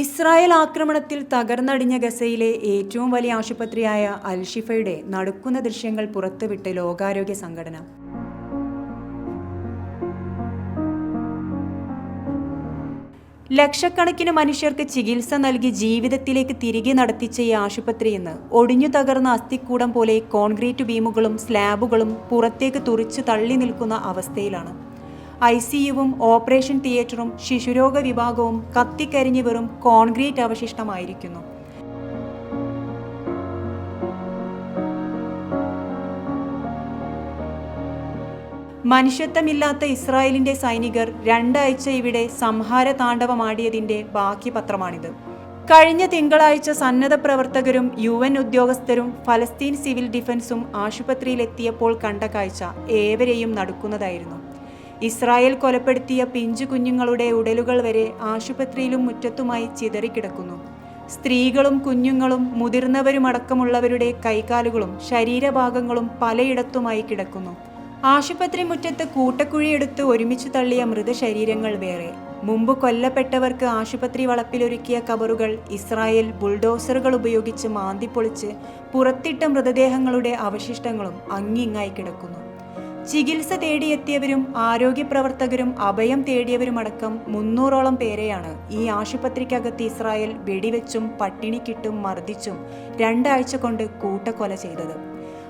Israel ആക്രമണത്തിൽ തകർന്നടിഞ്ഞ ഗസയിലെ ഏറ്റവും വലിയ ആശുപത്രിയായ അൽഷിഫയുടെ നടക്കുന്ന ദൃശ്യങ്ങൾ പുറത്തുവിട്ട് ലോകാരോഗ്യ സംഘടന. ലക്ഷക്കണക്കിന് മനുഷ്യർക്ക് ചികിത്സ നൽകി ജീവിതത്തിലേക്ക് തിരികെ നടത്തിച്ച ഈ ആശുപത്രി ഇന്ന് ഒടിഞ്ഞു തകർന്ന അസ്ഥിക്കൂടം പോലെ കോൺക്രീറ്റ് ബീമുകളും സ്ലാബുകളും പുറത്തേക്ക് തുറിച്ചു തള്ളി നിൽക്കുന്ന അവസ്ഥയിലാണ്. ഐ സിയുവും ഓപ്പറേഷൻ തിയേറ്ററും ശിശുരോഗ വിഭാഗവും കത്തിക്കരിഞ്ഞ് വെറും കോൺക്രീറ്റ് അവശിഷ്ടമായിരിക്കുന്നു. മനുഷ്യത്വമില്ലാത്ത ഇസ്രായേലിന്റെ സൈനികർ രണ്ടാഴ്ച ഇവിടെ സംഹാര താണ്ഡവമാടിയതിന്റെ ബാക്കി പത്രമാണിത് കഴിഞ്ഞ തിങ്കളാഴ്ച സന്നദ്ധ പ്രവർത്തകരും യു എൻ ഉദ്യോഗസ്ഥരും ഫലസ്തീൻ സിവിൽ ഡിഫൻസും ആശുപത്രിയിലെത്തിയപ്പോൾ കണ്ട കാഴ്ച ഏവരെയും നടക്കുന്നതായിരുന്നു. ഇസ്രായേൽ കൊലപ്പെടുത്തിയ പിഞ്ചു കുഞ്ഞുങ്ങളുടെ ഉടലുകൾ വരെ ആശുപത്രിയിലും മുറ്റത്തുമായി ചിതറിക്കിടക്കുന്നു. സ്ത്രീകളും കുഞ്ഞുങ്ങളും മുതിർന്നവരുമടക്കമുള്ളവരുടെ കൈകാലുകളും ശരീരഭാഗങ്ങളും പലയിടത്തുമായി കിടക്കുന്നു. ആശുപത്രി മുറ്റത്ത് കൂട്ടക്കുഴിയെടുത്ത് ഒരുമിച്ച് തള്ളിയ മൃതശരീരങ്ങൾ വേറെ. മുമ്പ് കൊല്ലപ്പെട്ടവർക്ക് ആശുപത്രി വളപ്പിലൊരുക്കിയ കബറുകൾ ഇസ്രായേൽ ബുൾഡോസറുകൾ ഉപയോഗിച്ച് മാന്തിപ്പൊളിച്ച് പുറത്തിട്ട മൃതദേഹങ്ങളുടെ അവശിഷ്ടങ്ങളും അങ്ങിങ്ങായി കിടക്കുന്നു. ചികിത്സ തേടിയെത്തിയവരും ആരോഗ്യപ്രവർത്തകരും അഭയം തേടിയവരുമടക്കം മുന്നൂറോളം പേരെയാണ് ഈ ആശുപത്രിക്കകത്ത് ഇസ്രായേൽ വെടിവെച്ചും പട്ടിണിക്കിട്ടും മർദ്ദിച്ചും രണ്ടാഴ്ച കൊണ്ട് കൂട്ടക്കൊല ചെയ്തത്.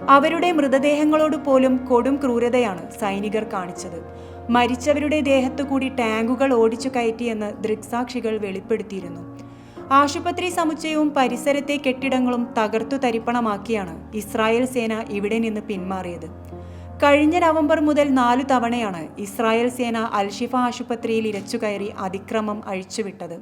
അവരുടെ മൃതദേഹങ്ങളോട് പോലും കൊടും ക്രൂരതയാണ് സൈനികർ കാണിച്ചത്. മരിച്ചവരുടെ ദേഹത്തു കൂടി ടാങ്കുകൾ ഓടിച്ചു കയറ്റിയെന്ന് ദൃക്സാക്ഷികൾ വെളിപ്പെടുത്തിയിരുന്നു. ആശുപത്രി സമുച്ചയവും പരിസരത്തെ കെട്ടിടങ്ങളും തകർത്തു തരിപ്പണമാക്കിയാണ് ഇസ്രായേൽ സേന ഇവിടെ നിന്ന് പിന്മാറിയത്. കഴിഞ്ഞ നവംബർ മുതൽ നാലു തവണയാണ് ഇസ്രായേൽ സേന അൽഷിഫ ആശുപത്രിയിൽ ഇരച്ചുകയറി അതിക്രമം അഴിച്ചുവിട്ടത്.